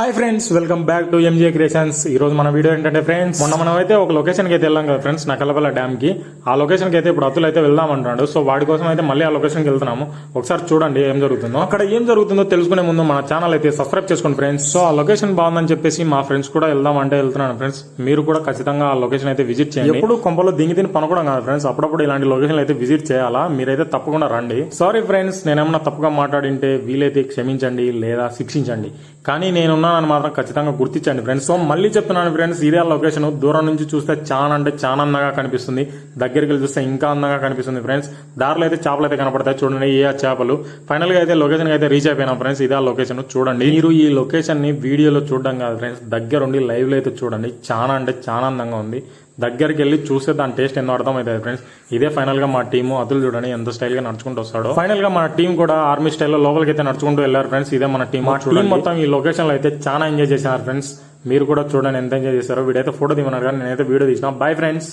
Hi friends welcome back to M J creations ఈ రోజు మన వీడియో ఏంటంటే ఫ్రెండ్స్ మొన్న మనం అయితే ఒక లొకేషన్కి అయితే వెళ్ళాం కదా ఫ్రెండ్స్ నకలపల్ల డ్యామ్కి. ఆ లొకేషన్కి అయితే ఇప్పుడు అతులు అయితే వెళ్దాం అంటున్నాడు. సో వాడి కోసం అయితే మళ్ళీ ఆ లొకేషన్కి వెళ్తున్నాము. ఒకసారి చూడండి ఏం జరుగుతుందో. అక్కడ ఏం జరుగుతుందో తెలుసుకునే ముందు మన ఛానల్ అయితే సబ్స్క్రైబ్ చేసుకోండి ఫ్రెండ్స్ సో ఆ లొకేషన్ బాగుందని చెప్పేసి మా ఫ్రెండ్స్ కూడా వెళ్దాం అంటే వెళ్తున్నాను ఫ్రెండ్స్ మీరు కూడా ఖచ్చితంగా ఆ లొకేషన్ అయితే విజిట్ చేయండి. ఎప్పుడు కొంపలో దింగి తిని పనుకోవడం కాదు ఫ్రెండ్స్ అప్పుడప్పుడు ఇలాంటి లొకేషన్ అయితే విజిట్ చేయాలా? మీరైతే తప్పకుండా రండి. సారీ ఫ్రెండ్స్ నేనేమన్నా తప్పుగా మాట్లాడింటే వీలైతే క్షమించండి లేదా శిక్షించండి. కానీ నేనున్నానని మాత్రం ఖచ్చితంగా గుర్తించండి ఫ్రెండ్స్ సో మళ్ళీ చెప్తున్నాను ఫ్రెండ్స్ ఇదే లొకేషన్ దూరం నుంచి చూస్తే చాలా అంటే చాలా అందంగా కనిపిస్తుంది. దగ్గరికి వెళ్ళి చూస్తే ఇంకా అందంగా కనిపిస్తుంది ఫ్రెండ్స్ దారిలో అయితే చేపలు అయితే కనపడతాయి చూడండి ఏ ఆ చేపలు. ఫైనల్గా అయితే లొకేషన్ అయితే రీచ్ అయిపోయినా ఫ్రెండ్స్ ఇదే లొకేషన్ చూడండి. మీరు ఈ లొకేషన్ని వీడియోలో చూడడం కాదు ఫ్రెండ్స్ దగ్గరుండి లైవ్లో అయితే చూడండి. చాలా అంటే చాలా అందంగా ఉంది. దగ్గరికి వెళ్ళి చూస్తే దాని టేస్ట్ ఎన్నో అర్థమవుతుంది ఫ్రెండ్స్ ఇదే ఫైనల్గా మా టీము అతులు చూడండి ఎంత స్టైల్గా నడుచుకుంటూ వస్తాడో. ఫైనల్గా మన టీం కూడా ఆర్మీ స్టైల్లో లోపలికి అయితే నడుచుకుంటూ వెళ్ళారు ఫ్రెండ్స్ ఇదే మన టీం టీం మొత్తం ఈ లొకేషన్లో అయితే చాలా ఎంజాయ్ చేశారు ఫ్రెండ్స్ మీరు కూడా చూడండి ఎంత ఎంజాయ్ చేశారో. వీడైతే ఫోటో దిగమన్నారు కానీ నేనైతే వీడియో తీసిన. Bye friends